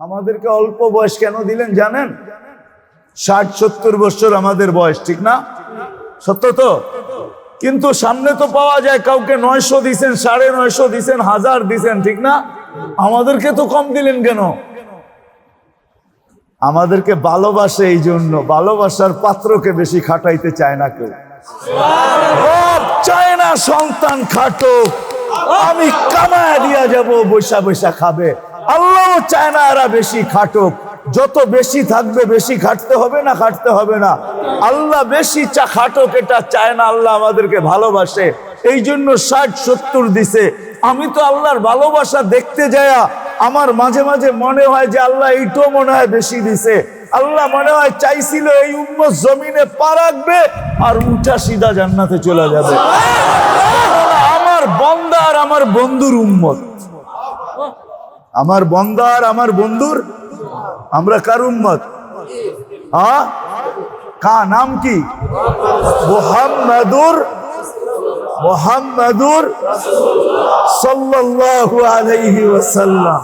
আমাদেরকে অল্প বয়স কেন দিলেন জানেন? ষাট, সত্তর বছর আমাদের বয়স, ঠিক না? সত্য তো? কিন্তু সামনে তো পাওয়া যায় কাউকে নয়শো দিছেন, সাড়ে নয়শো দিছেন, হাজার দিছেন, ঠিক না? আমাদেরকে তো কম দিলেন কেন? আমাদেরকে ভালোবাসে এই জন্য, ভালোবাসার পাত্রকে বেশি খাটাইতে চায় না কেউ। চায় না সন্তান খাটো আমি কামায় দিয়া যাব, বৈশা বৈশা খাবে। আল্লাহ চায় না এরা বেশি খাটুক। যত বেশি থাকবে বেশি খাটতে হবে না খাটতে হবে না। আল্লাহ বেশি চা খাটুক এটা চায় না আল্লাহ আমাদেরকে ভালোবাসে। এই জন্য ষাট সত্তর দিছে। আমি তো আল্লাহর ভালোবাসা দেখতে যায়া আমার মাঝে মাঝে মনে হয় যে আল্লাহ এইটাও মনে হয় বেশি দিছে। আল্লাহ মনে হয় চাইছিল এই উম্মত জমিনে পা রাখবে আর উঠা সিধা জান্নাতে চলে যাবে। আমার বন্দা আর আমার বন্ধুর উম্মত। আমার বন্দা আর আমার বন্ধুর? আমরা কার উম্মত? কা, নাম কি? মোহাম্মদুর মোহাম্মদুর সাল্লাল্লাহু আলাইহি ওয়াসাল্লাম।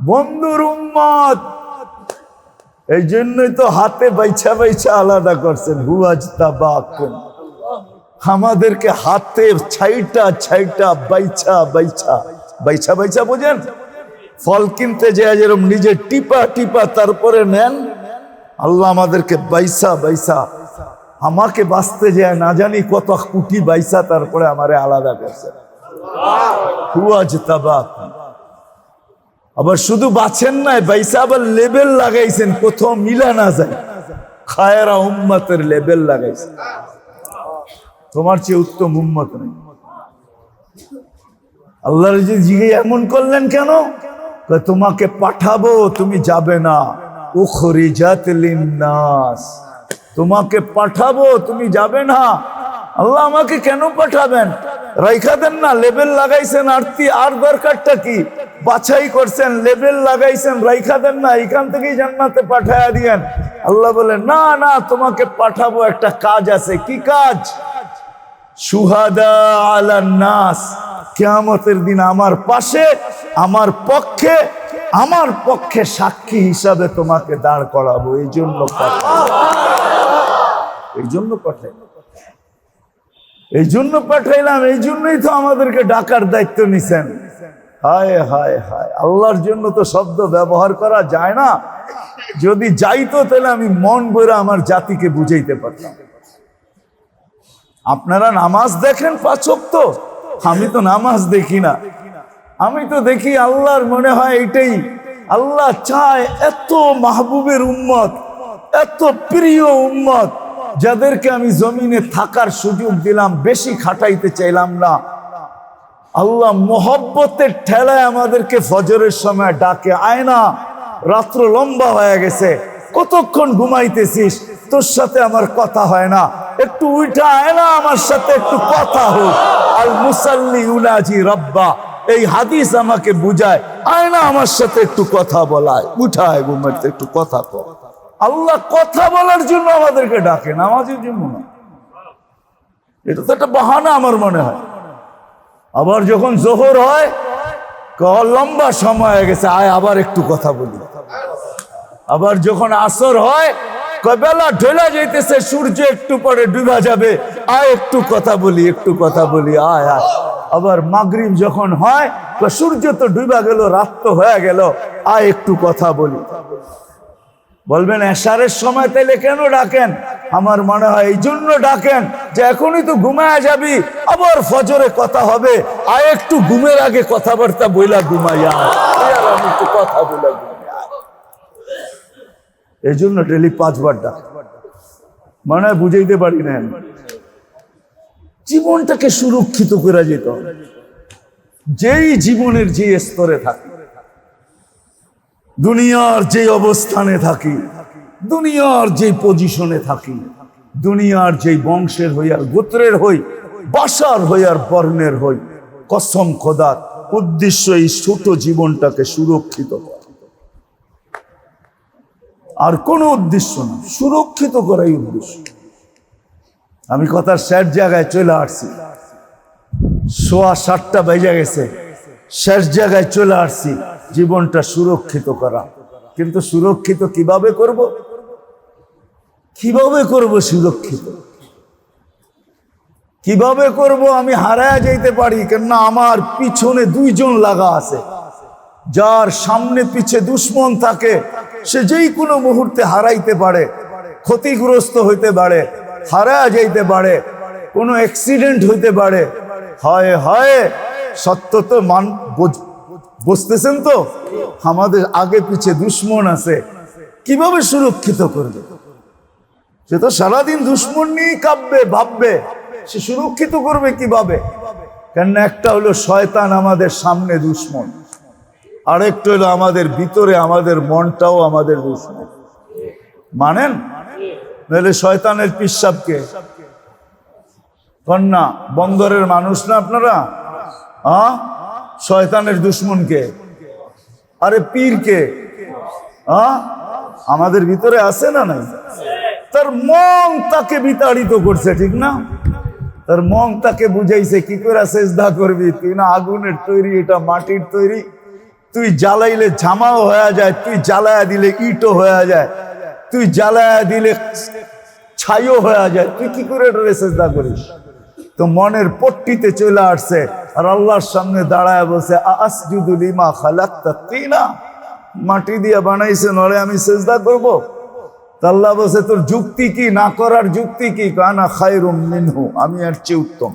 বন্ধুর উম্মত। এই জন্যই তো হাতে বাইছা বাইছা আলাদা করছেন। হুয়াজ তাবাকুম আমাদেরকে হাতে ছাইটা ছাইটা বাইছা বাইছা বাইছা বাইছা বোঝেন? ফল কিনতে যায় যেরকম নিজে টিপা টিপা তারপরে নেন, আল্লাহ আমাদেরকে বাইসা বাইসা, আমাকে বাঁচতে যায় না জানি কত কুটি বাইসা তারপরে আমারে আলাদা করছে। আবার শুধু বাছেন নাই, বাইসা আবার লেবেল লাগাইছেন, কোথাও মিলা না যায়। খায়রা উম্মতের লেবেল লাগাইছেন তোমার চেয়ে উত্তম উম্মত নেই। আল্লাহ এমন করলেন কেন? তোমাকে পাঠাবো, তুমি যাবে না। উখরিজাত লিন্নাস। তোমাকে পাঠাবো, তুমি যাবে না। আল্লাহ আমাকে কেন পাঠাবেন? রাইখা দেন না, লেবেল লাগাইছেন আরতি, আর দরকারটা কি? বাছাই করছেন, লেবেল লাগাইছেন, রাইখা দেন না এখান থেকেই জান্নাতে পাঠায়া দিয়েন। আল্লাহ বলে না না, তোমাকে পাঠাবো, একটা কাজ আছে। কি কাজ? সুহাদা আলা নাস। কেয়ামতের দিন আমার পাশে, আমার পক্ষে আমার পক্ষে সাক্ষী হিসাবে তোমাকে দাঁড় করাবো। এই জন্য এই জন্য পাঠাই এই জন্য পাঠাইলাম, এই জন্যই তো আমাদেরকে ডাকার দায়িত্ব নিছেন। হায় হায় হায়। আল্লাহর জন্য তো শব্দ ব্যবহার করা যায় না। যদি যাইতো তাহলে আমি মন বইরা আমার জাতিকে বুঝাইতে পারতাম। আপনারা নামাজ দেখেন পাচক তো আমি তো নামাজ দেখি না। আমি তো দেখি আল্লাহর মনে হয় এটাই আল্লাহ চায় এত মাহবুবের উম্মত, এত প্রিয় উম্মত, যাদেরকে আমি জমিনে থাকার সুযোগ দিলাম, বেশি খাটাইতে চাইলাম না। আল্লাহ মোহব্বতের ঠেলায় আমাদেরকে ফজরের সময় ডাকে আয় না রাত্র লম্বা হয়ে গেছে, কতক্ষণ ঘুমাইতেছিস? তোর সাথে আমার কথা হয় না। একটু উঠা আয় না, আমার সাথে একটু কথা হোক। আল মুসাল্লি উনাজি রব্বা, এই হাদিস আমাকে বুঝায়। আয় না, আমার সাথে একটু কথা বলায়। উঠায় ঘুমাইতে একটু কথা কর আল্লাহ কথা বলার জন্য আমাদেরকে ডাকে, নামাজের জন্য না। এটা তো একটা বাহানা আমার মনে হয়। আবার যখন জোহর হয় লম্বা সময় হয়ে গেছে, আয় আবার একটু কথা বলি। আবার যখন আসর হয় বেলা ঢোলা যাইতেছে, সূর্য একটু পরে ডুবা যাবে। আয়, একটু কথা বলি, একটু কথা বলি, আয় আয়। আবার মাগরিব যখন হয় সূর্য তো ডুবা গেল, রাত তো হয়ে গেল, আয়, একটু কথা বলি। বলবেন, এশারের সময় তাইলে কেন ডাকেন? আমার মনে হয় এই জন্য ডাকেন যে এখনই তো ঘুমায় যাবি, আবার ফজরে কথা হবে। আর একটু ঘুমের আগে কথাবার্তা বইলা ঘুমাইয়া আয়। আমি একটু কথা আয়। এই জন্য ডেলি পাঁচবার ডাক। মনে বুঝাইতে পারি না। জীবনটাকে সুরক্ষিত করা যেত। যেই জীবনের যে স্তরে থাকে। দুনিয়ার যে অবস্থানে থাকি। দুনিয়ার যে পজিশনে থাকি। দুনিয়ার যে বংশের হই আর গোত্রের হই, বাসার হই আর বর্ণের হই। কসম খোদার, উদ্দেশ্য এই ছোট জীবনটাকে সুরক্ষিত করা। আর কোনো উদ্দেশ্য না, সুরক্ষিত করাই উদ্দেশ্য। আমি কথার শেষ জায়গায় চলে আসছি। সোয়া সাতটা বেজে গেছে। শেষ জায়গায় চলে আসছি। জীবনটা সুরক্ষিত করা। কিন্তু সুরক্ষিত কীভাবে করব? কীভাবে করব সুরক্ষিত? কীভাবে করব আমি হারায় যাইতে পারি? কেননা আমার পিছনে দুইজন লাগা আছে। যার সামনে পিছে দুশ্মন থাকে, সে যেই কোনো মুহূর্তে হারাইতে পারে, ক্ষতিগ্রস্ত হইতে পারে, হারা যাইতে পারে, কোনো অ্যাক্সিডেন্ট হইতে পারে। হয় হয়, সত্য তো মান, বুঝ- বুঝতেছেন তো? আমাদের আগে পিছে দুশ্মন আছে, কীভাবে সুরক্ষিত করবে? সে তো সারাদিন দুশ্মন নিয়েই কাঁপবে, ভাববে, সে সুরক্ষিত করবে কীভাবে? কেন একটা হলো শয়তান আমাদের সামনে দুশ্মন। আরেকটা হলো আমাদের ভিতরে, আমাদের মনটাও আমাদের দুশ্মন মানেন? নাহলে শয়তানের পিসাবকে কন্যা, বন্দরের মানুষ না আপনারা? হ্যাঁ শয়তানের দুশ্মনকে আরে পীরকে হ্যাঁ আমাদের ভিতরে আছে না নাই? তার মন তাকে বিতাড়িত করছে, ঠিক না? তার মন তাকে বুঝাইছে, কি করে চেষ্টা করবি? তুই না আগুনের তৈরি, এটা মাটির তৈরি। তুই জ্বালাইলে ঝামাও হয়ে যায়, তুই জ্বালায়া দিলে ইটও হয়ে যায়, তুই জ্বালায়া দিলে ছাইও হয়ে যায়। তুই কি করে এটা চেষ্টা করিস? তো মনের পট্টিতে চলে আসছে আর আল্লাহর সামনে দাঁড়ায় বলছে আসজুদুল ইমা খালাক্তা তিনা? মাটি দিয়ে বানাইছে নরে আমি চেষ্টা করব। তা আল্লাহ বলছে, তোর যুক্তি কি? না করার যুক্তি কি? কানা খায়রুম মিনহু, আমি আর চেয়ে উত্তম।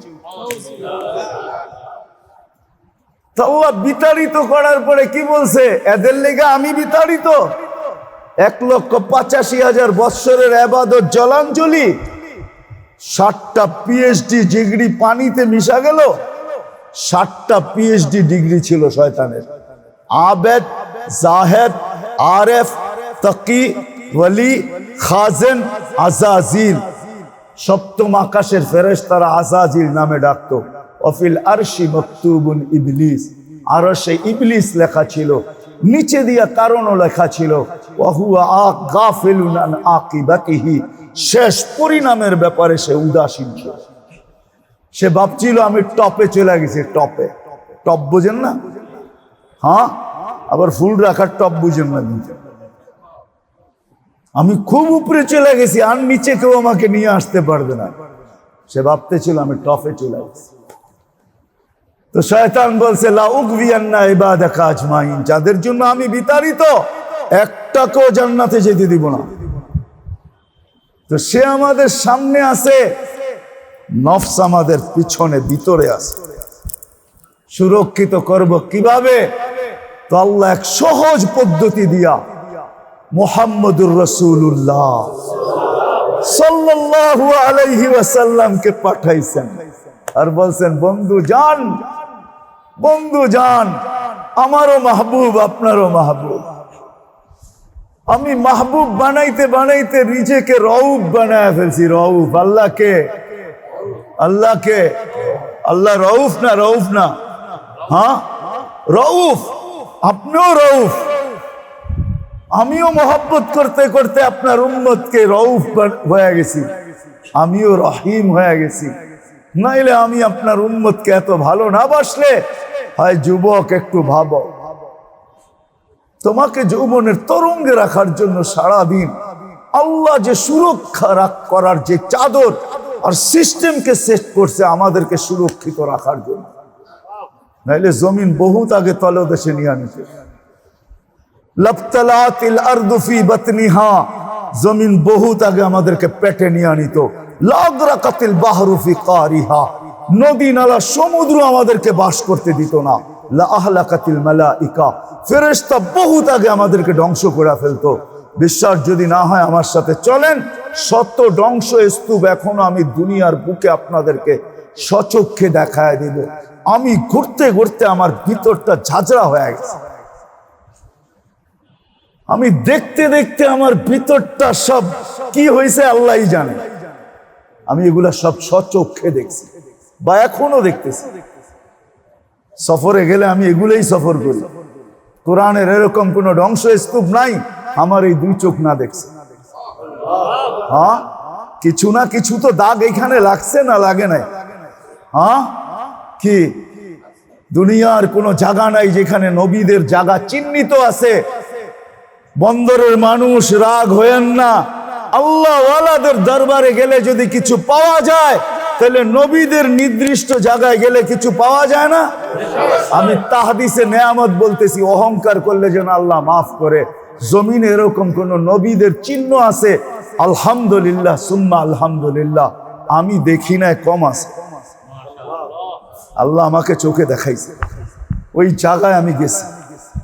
আল্লাহ বিতাড়িত করার পরে কি বলছে? এদের লেগে আমি বিতাড়িত। এক লক্ষ পঁচাশি হাজার বৎসরের আবাদত জলাঞ্জলি। ষাটটা পিএইচডি ডিগ্রি পানিতে মিশা গেল। ষাটটা পিএইচডি ডিগ্রি ছিল শয়তানের। আবেদ, জাহেদ, আরেফ, তকি, ওয়ালি, খাজেন, আজাজিল। সপ্তম আকাশের ফেরেশতারা আজাজিল নামে ডাকতো। অফিল আরশি মকতুবুন ইবলিস। আর সে ইবলিস লেখা ছিল, নিচে দিয়া কারণও লেখা ছিল শেষ পরিণামের ব্যাপারে সে উদাসীন ছিল। সে ভাবছিল, আমি টপে চলে গেছি, টপে। টপ বোঝেন না? হ্যাঁ? আবার ফুল রাখার টপ বুঝেন না আমি খুব উপরে চলে গেছি, আর নিচে কেউ আমাকে নিয়ে আসতে পারবে না। সে ভাবতে ছিল আমি টপে চলে গেছি। তো শয়তান বলছে লাউকভিয়ান্না ইবাদা কাজ মাইন যাদের জন্য আমি বিতাড়িত, একটাকেও জান্নাতে যেতে দিব না। তো সে আমাদের সামনে আছে, নফস আমাদের পিছনে, ভিতরে আছে। সুরক্ষিত করব কীভাবে? তো আল্লাহ এক সহজ পদ্ধতি দিয়া মোহাম্মদুর রসুল্লাহ সাল্লাল্লাহু আলাইহি ওয়াসাল্লামকে পাঠাইছেন। আর বলছেন, বন্ধু, যান। বন্ধু যান আমারও মাহবুব, আপনারও মাহবুব। আমি মাহবুব বানাইতে বানাইতে নিজেকে রউফ বানায় ফেলছি, রউফ। আল্লাহকে আল্লাহকে, আল্লাহ রউফ না রউফ না? হ্যাঁ? রউফ, আপনিও রউফ। আমিও মহব্বত করতে করতে আপনার উম্মতকে রউফ হয়ে গেছি। আমিও রহিম হয়ে গেছি। নাইলে আমি আপনার উম্মতকে এত ভালো না বাসলে হয় যুবক, একটু ভাবো। তোমাকে যৌবনের তরঙ্গে রাখার জন্য সারা দিন আল্লাহ যে সুরক্ষা করার যে চাদর আর সিস্টেমকে সেট করছে আমাদেরকে সুরক্ষিত রাখার জন্য। নাইলে জমিন বহুত আগে তলদেশে নিয়ে আনিছে। লবতলাতিল আরদুফি বতনিহা, জমিন বহুত আগে আমাদেরকে পেটে নিয়ে আনিত। লাগরাকাতিল বাহরুফি কারিহা। নদী, নালা, সমুদ্র আমাদেরকে বাস করতে দিত না। লা আহলাকাতিল মালাইকা। ফেরেশতা বহুত আগে আমাদেরকে ধ্বংস করে ফেলতো। বিশ্বাস যদি না হয় আমার সাথে চলেন। শত ধ্বংস স্তূপ এখনও আমি দুনিয়ার বুকে আপনাদেরকে সচক্ষে দেখায় দিব। আমি ঘুরতে ঘুরতে আমার ভিতরটা ঝাঁঝরা হয়ে গেছে। আমি দেখতে দেখতে আমার ভিতরটা সব কি হয়েছে আল্লাহই জানে। আমি এগুলা সব সচক্ষে দেখছি। বা এখনও দেখতেছি। সফরে গেলে আমি এগুলোই সফর করি। কোরআনের এরকম কোন ধ্বংস স্তূপ নাই, আমার এই দুই চোখ না দেখছে। হ্যাঁ কিছু না কিছু তো দাগ এখানে লাগছে না লাগে নাই। হ্যাঁ কি? দুনিয়ার কোনো জায়গা নাই যেখানে নবীদের জায়গা চিহ্নিত আছে। বন্দরের মানুষ রাগ হয়েন না। আল্লাহ ওয়ালাদের দরবারে গেলে যদি কিছু পাওয়া যায় তাহলে নবীদের নির্দিষ্ট জায়গায় গেলে কিছু পাওয়া যায় না? আমি তাহাদিসে নেয়ামত বলতেছি, অহংকার করলে যেন আল্লাহ মাফ করে। জমিনে এরকম কোন নবীদের চিহ্ন আছে? আলহামদুলিল্লাহ, সুম্মা আলহামদুলিল্লাহ। আমি দেখি না কম আছে। আল্লাহ আমাকে চোখে দেখাইছে। ওই জায়গায় আমি গেছি।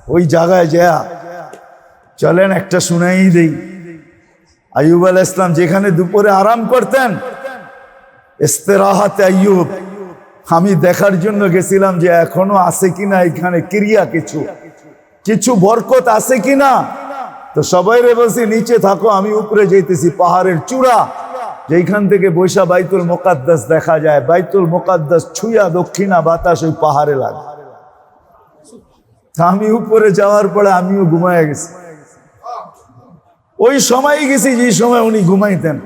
ওই জায়গায় যা চলেন একটা শুনাই দেই। আইয়ুব আল ইসলাম যেখানে দুপুরে আরাম করতেন ইস্তেরাহাতে আইয়ুব, আমি দেখার জন্য গেছিলাম যে এখনও আছে কিনা এখানে ক্রিয়া কিছু। কিছু বরকত আছে কিনা? তো সবাই রে বলছি, নিচে থাকো, আমি উপরে যেতেছি পাহাড়ের চূড়া। যেখান থেকে বৈশা বাইতুল মোকাদ্দাস দেখা যায়, বাইতুল মোকাদ্দাস ছুঁয়া দক্ষিণা বাতাস ওই পাহাড়ে লাগে। আমি উপরে যাওয়ার পরে আমিও ঘুমায় গেছি। ওই সময় গেছি যে সময় উনি ঘুমাইতেন।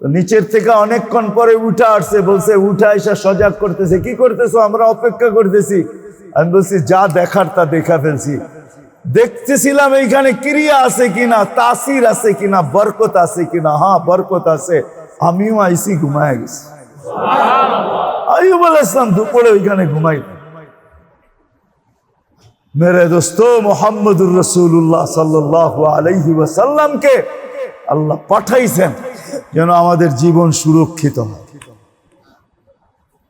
নিচের থেকে অনেকক্ষণ পরে উঠা আসছে, বলছে, উঠা এসে সজাগ করতেছে। কি করতেছো? আমরা অপেক্ষা করতেছি। আমি বলছি, যা দেখার তা দেখা ফেলছি। দেখতেছিলাম এইখানে ক্রিয়া আছে কিনা, তাসির আছে কিনা, বরকত আছে কিনা। হ্যাঁ বরকত আছে। আমিও আইসি ঘুমায় গেছি। আইব ইসলাম দুপুরে ওইখানে ঘুমাই মেরে দোস্ত, মোহাম্মদুর রসুল্লাহ সাল্লাহ আলাইহি ওয়াসাল্লামকে আল্লাহ পাঠাইছেন। যেন আমাদের জীবন সুরক্ষিত হয়।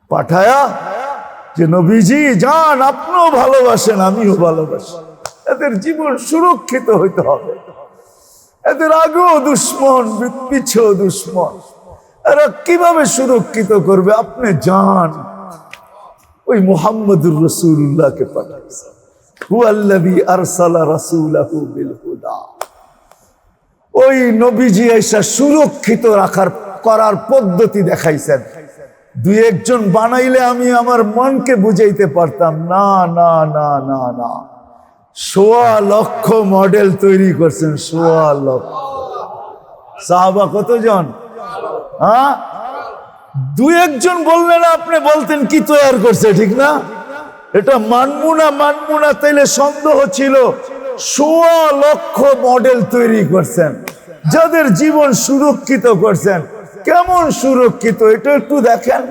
পাঠায়া যে নবীজি, যান, আপনিও ভালোবাসেন, আমিও ভালোবাসি। এদের জীবন সুরক্ষিত হইতে হবে। এদের আগেও দুশ্মন, পিছেও দুশ্মন। এরা কীভাবে সুরক্ষিত করবে? আপনি যান। ওই মোহাম্মদুর রসুল্লাহকে পাঠাইছেন হুয়াল্লাযী আরসালা রাসূলাহু বিল হুদা। ওই নবীজি এসে সুরক্ষিত রাখার, করার পদ্ধতি দেখাইছেন। দুই একজন বানাইলে আমি আমার মনকে বুঝাইতে পারতাম, না না না না না। সোয়া লক্ষ মডেল তৈরি করছেন, সোয়া লক্ষ। সাহাবা কতজন? হ্যাঁ? দু একজন বললেন আপনি বলতেন কি তৈরি করছে, ঠিক না? এটা মানবো না মানবো না তাইলে সন্দেহ ছিল। সোয়া লক্ষ মডেল তৈরি করছেন। যাদের জীবন সুরক্ষিত করছেন। কেমন সুরক্ষিত? এটা একটু দেখেন।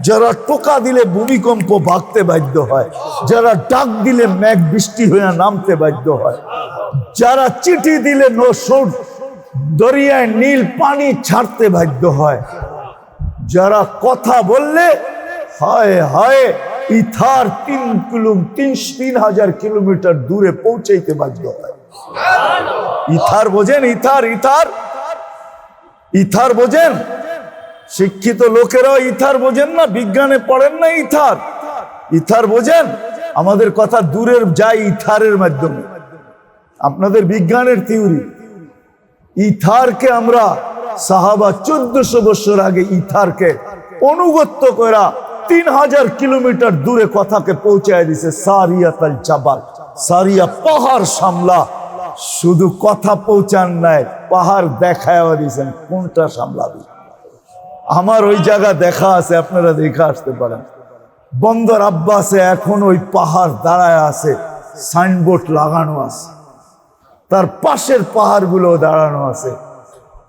যারা টোকা দিলে ভূমিকম্প ভাগতে বাধ্য হয়। যারা ডাক দিলে মেঘ বৃষ্টি হয়ে নামতে বাধ্য হয়। যারা চিঠি দিলে দরিয়ায় নীল পানি ছাড়তে বাধ্য হয়। যারা কথা বললে হায় হায় ইথার তিন কিলো তিন তিন হাজার কিলোমিটার দূরে পৌঁছাইতে বাধ্য হয়। ইথার বোঝেন, ইথার ইথার ইথার বোঝেন। শিক্ষিত লোকেরাও ইথার বোঝেন না, বিজ্ঞানে পড়েন না ইথার। ইথার বোঝেন, আমাদের কথা দূরের যায় ইথারের মাধ্যমে। আপনাদের বিজ্ঞানের থিওরি, ইথারকে আমরা সাহাবা চোদ্দশো বছর আগে ইথারকে অনুগত্য করা তিন হাজার কিলোমিটার দূরে কথাকে পৌঁছায় দিছে সারিয়া তাল জাবাল। সারিয়া পাহাড় সামলা। শুধু কথা পৌঁছান নাই, পাহাড় দেখায় দিয়েছেন কোনটা সামলাবি? আমার ওই জায়গা দেখা আছে, আপনারা দেখে আসতে পারেন। বন্দর আব্বাসে এখন ওই পাহাড় দাঁড়ায় আছে, সাইনবোর্ড লাগানো আছে। তার পাশের পাহাড়গুলো দাঁড়ানো আছে।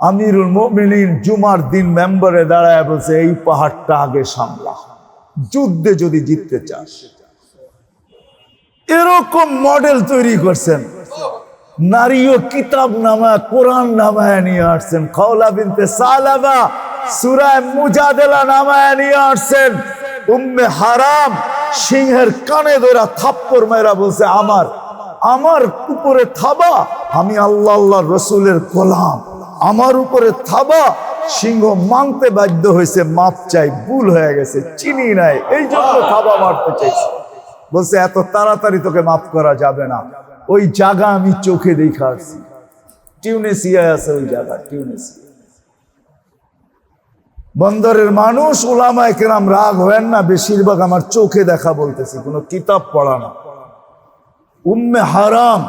আমিরুল মোমিনিন জুমার দিন মেম্বারে দাঁড়ায় বলছে, এই পাহাড়টা আগে সামলা। যুদ্ধে যদি জিততে চাস। এরকম মডেল তৈরি করছেন। নারীও কিতাব নামায় কোরআন নামায় নিয়ে আসছেন। খাওলা বিনতে সালাবা সুরায় মুজাদেলা নামায় নিয়ে আসছেন। উম্মে হারাম সিংহের কানে ধরা থাপ্পড় মেরা বলছে, আমার আমার উপরে থাবা, আমি আল্লাহ আল্লাহ রসুলের গোলাম। আমার উপরে থাবা সিংহ মানতে বাধ্য হয়েছে, মাপ চাই, ভুল হয়ে গেছে, চিনি নাই, এই জন্য থাবা মারতে চাইছে। বলছে, এত তাড়াতাড়ি তোকে মাফ করা যাবে না। ওই জায়গা আমি চোখে দেখা আসছি। টিউনেসিয়ায় আছে ওই জায়গা টিউনেসিয়া বন্দরের মানুষ ওলামায় কেরাম রাগ হয়েন না, বেশিরভাগ আমার চোখে দেখা বলতেছি, কোনো কিতাব পড়া না। উম্মে হারাম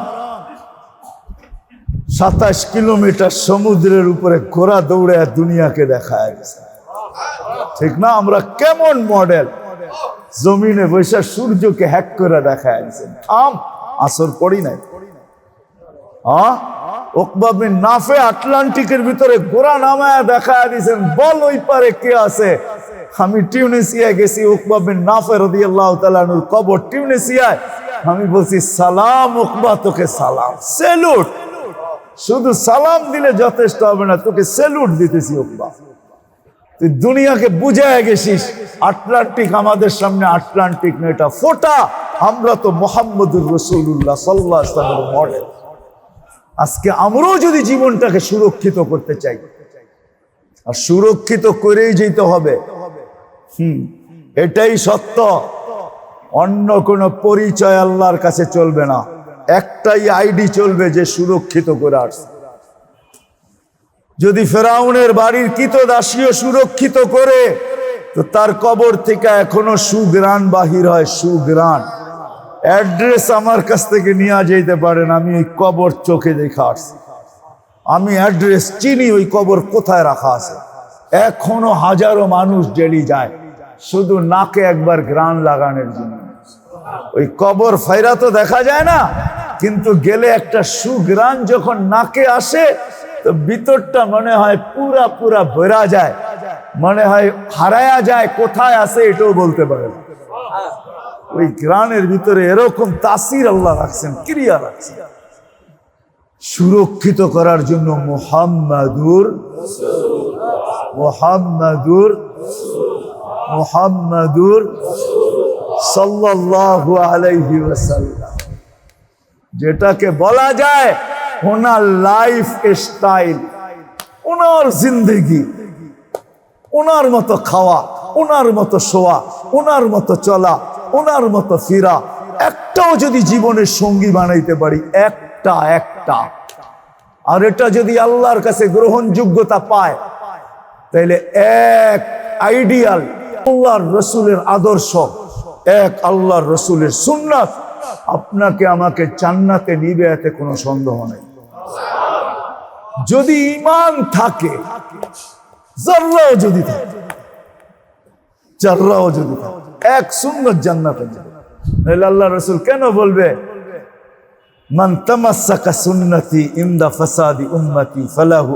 সাতাশ কিলোমিটার সমুদ্রের উপরে ঘোড়া দৌড়ে দুনিয়াকে দেখা গেছে। ঠিক না? আমরা কেমন মডেল? জমিনে বৈশা সূর্যকে হ্যাক করে দেখা আনছেন থাম, আসর পড়ি নাই। হ্যাঁ? ওকবা নাফে আটলান্টিকের ভিতরে গোড়া নামায়া দেখা দিয়েছেন, বল ওই পারে কে আছে? আমি টিউনেসিয়া গেছি উকবা বিন নাফে রাদিয়াল্লাহু তাআলার কবর টিউনেসিয়ায়। আমি বলছি, সালাম উকবা তোকে সালাম। সেলুট! শুধু সালাম দিলে যথেষ্ট হবে না, তোকে সেলুট দিতেছি উকবা তুই দুনিয়াকে বুঝায় গেছিস, আটলান্টিক আমাদের সামনে আটলান্টিক না ফোটা। আমরা তো মোহাম্মদুর রসুল্লাহ সাল্লাহ ইসলামের মডেল আজকে আমরাও যদি জীবনটাকে সুরক্ষিত করতে চাই, আর সুরক্ষিত করেই যেতে হবে, হুম, এটাই সত্য। অন্য কোনো পরিচয় আল্লাহর কাছে চলবে না। একটাই আইডি চলবে যে সুরক্ষিত করে আসছে যদি ফেরাউনের বাড়ির দাসীয় সুরক্ষিত করে, তো তার কবর থেকে এখনও সুগ্রাণ বাহির হয় সুগ্রাণ অ্যাড্রেস আমার কাছ থেকে নিয়ে যেতে পারেন, আমি ওই কবর চোখে দেখে আসছি। আমি অ্যাড্রেস চিনি, ওই কবর কোথায় রাখা আছে। এখনও হাজারো মানুষ ডেলি যায়, শুধু নাকে একবার গ্রান লাগানোর জন্য। ওই কবর ফাইরা তো দেখা যায় না কিন্তু গেলে একটা সুগ্রাণ যখন নাকে আসে, তো ভিতরটা মনে হয় পুরা পুরা ভরা যায়। মনে হয় হারায়া যায়, কোথায় আছে এটাও বলতে পারে। ওই গ্রানের ভিতরে এরকম তাসির আল্লাহ রাখছেন, ক্রিয়া রাখছেন। সুরক্ষিত করার জন্য মোহাম্মদুর মোহাম্মদুর মোহাম্মদুর সাল্লাল্লাহু আলাইহি ওয়াসাল্লাম। যেটাকে বলা যায় ওনার লাইফ স্টাইল ওনার জিন্দগি। ওনার মতো খাওয়া, ওনার মতো শোয়া, ওনার মতো চলা, ওনার মতো ফিরা। একটাও যদি জীবনের সঙ্গী বানাইতে পারি, একটা একটা। আর এটা যদি আল্লাহর কাছে গ্রহণযোগ্যতা পায়, তাইলে এক আইডিয়াল আল্লাহর রসুলের আদর্শ, এক আল্লাহর রসুলের সুন্নাত। আপনাকে, আমাকে জান্নাতে নিবে এতে কোনো সন্দেহ নেই। যদি ইমান থাকে, জাররাও যদি থাকে, জাররাও যদি থাকে, এক সুন্নত জান্নাতে যাবে। নাহলে আল্লাহ রসুল কেন বলবে, মান তামাসাকা সুন্নতি ফাসাদি উম্মতি ফালাহু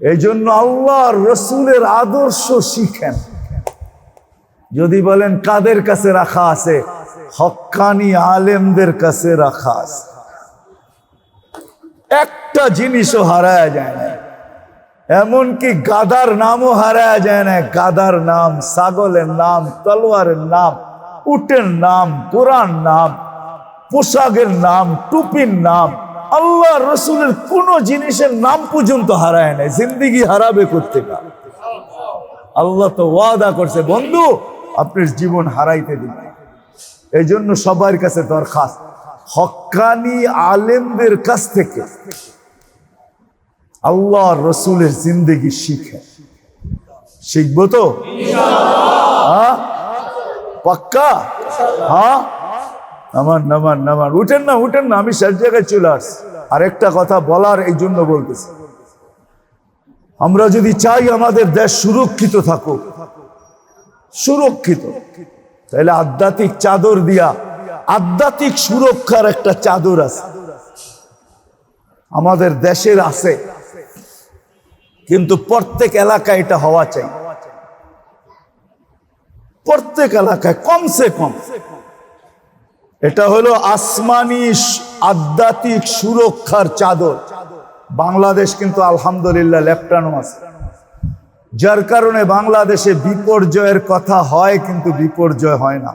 এই জন্য আল্লাহর রসুলের আদর্শ শিখেন। যদি বলেন, কাদের কাছে রাখা আছে? হক্কানি আলেমদের কাছে রাখা আছে। একটা জিনিসও হারায় যায় না। এমনকি গাদার নামও হারায় যায় না। গাদার নাম, ছাগলের নাম, তলোয়ারের নাম, উটের নাম কোরআন নাম, পোশাকের নাম, টুপির নাম, আল্লাহ রসুলের কোন জিনিসের নাম পর্যন্ত হারায় নাই। জিন্দিগি হারাবে করতে না আল্লাহ তো ওয়াদা করছে, বন্ধু আপনার জীবন হারাইতে দিন এই জন্য সবার কাছে দরখাস্ত। হক্কানি আলেমদের কাছ থেকে আল্লাহ রসুলের জিন্দগি শিখে। শিখব তো? হ্যাঁ? পাক্কা? হ্যাঁ? নামান নামান নামান। উঠেন না উঠেন না, আমি সব জায়গায় চলে আসছি। আরেকটা কথা বলার এই জন্য বলতেছি। আমরা যদি চাই আমাদের দেশ সুরক্ষিত থাকুক সুরক্ষিত। তাহলে আধ্যাত্মিক চাদর দিয়া আধ্যাত্মিক সুরক্ষার একটা চাদর আছে। আমাদের দেশের আছে। কিন্তু প্রত্যেক এলাকায় এটা হওয়া চাই। প্রত্যেক এলাকায় কমসে কম। এটা হলো আসমানি আধ্যাত্মিক সুরক্ষার চাদর। বাংলাদেশ কিন্তু আলহামদুলিল্লাহ লেপটানো আছে। যার কারণে বাংলাদেশে বিপর্যয়ের কথা হয় কিন্তু বিপর্যয় হয় না।